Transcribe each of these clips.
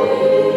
Amen.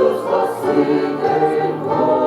Христос, Спаситель Бог.